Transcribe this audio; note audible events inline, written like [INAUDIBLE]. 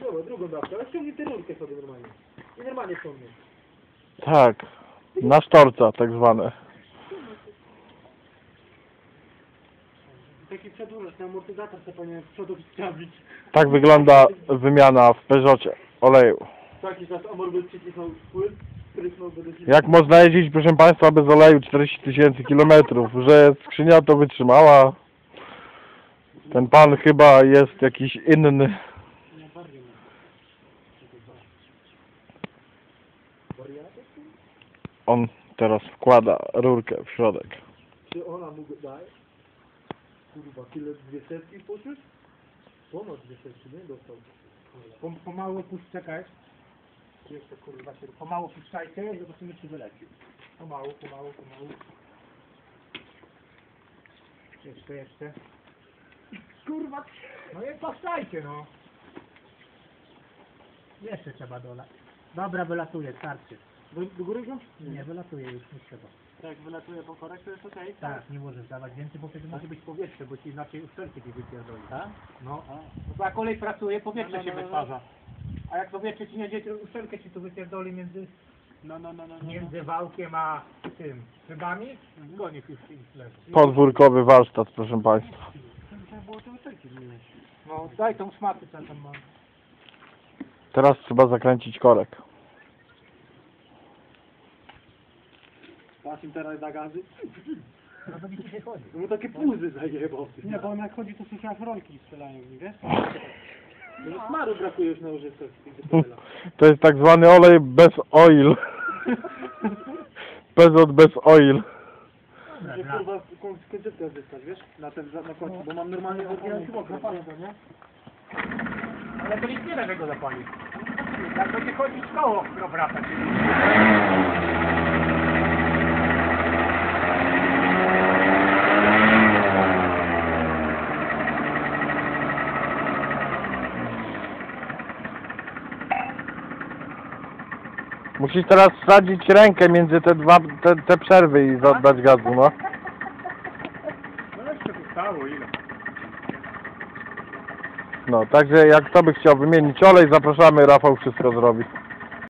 Dobra, drugą dawkę, ale ściągnij tę rurkę sobie normalnie. I normalnie ściągnij. Tak. Na sztorca tak zwane. Taki przedłużacz na amortyzator co powinien z przodu wstawić. Tak wygląda wymiana w Peugeocie oleju. Taki czas amor by przycisnął płyn, do Jak można jeździć, proszę Państwa, bez oleju 40 tysięcy kilometrów? Że skrzynia to wytrzymała. Ten pan chyba jest jakiś inny. Nie, bardziej nie. Wariatek? On teraz wkłada rurkę w środek. Czy ona mu daje? Kurwa, tyle dwie setki poczuć? Ponad dwie setki, nie? Dostał. Pom pomału puść, czekaj. Jeszcze kurwa się, pomału puszczajcie, zobaczymy czy wyleci. Pomału, pomału, pomału. Jeszcze, jeszcze. Kurwa, no nie puszczajcie no. Jeszcze trzeba dolać. Dobra, wylatuje, starczy. Do, do góry go? Nie, wylatuje już, nie trzeba. Jak wylatuje po korek, to jest okej. Tak, nie możesz dawać więcej, bo wtedy może być powietrze, bo ci inaczej uszczelki ci wypierdoli. Tak? No, bo jak olej pracuje, powietrze No, no, się no, no. wytwarza. A jak powietrze ci nie dzieje, uszczelkę ci tu wypierdoli między, No, no, no, no. no. między wałkiem a tym szybami, zgonisz już i leży. Podwórkowy warsztat, proszę Państwa. Trzeba było te uszczelki. No, daj tą szmatę, co tam mam. Teraz trzeba zakręcić korek. Patrz im teraz da gazy. No to mi się chodzi. No takie puzy zajebał. Nie, bo on jak chodzi, to słyszę aż rolki strzelają, wiesz? [LAUGHS] No smaru brakuje już na DPL-a. [LAUGHS] To jest tak zwany olej bez oil. [LAUGHS] Pezot bez oil. Że kurwa koń- końcówkę zyskać, wiesz? Na ten, na końcu, bo mam normalnie oryginalny okręt, nie? Ale to nic nie da, że go zapalić. Jak będzie chodzić koło, to wracać. Musisz teraz wsadzić rękę między te dwa, te, te przerwy i oddać gazu, no. [LAUGHS] No jeszcze tu stało, ile? No, także jak kto by chciał wymienić olej, zapraszamy, Rafał wszystko zrobi.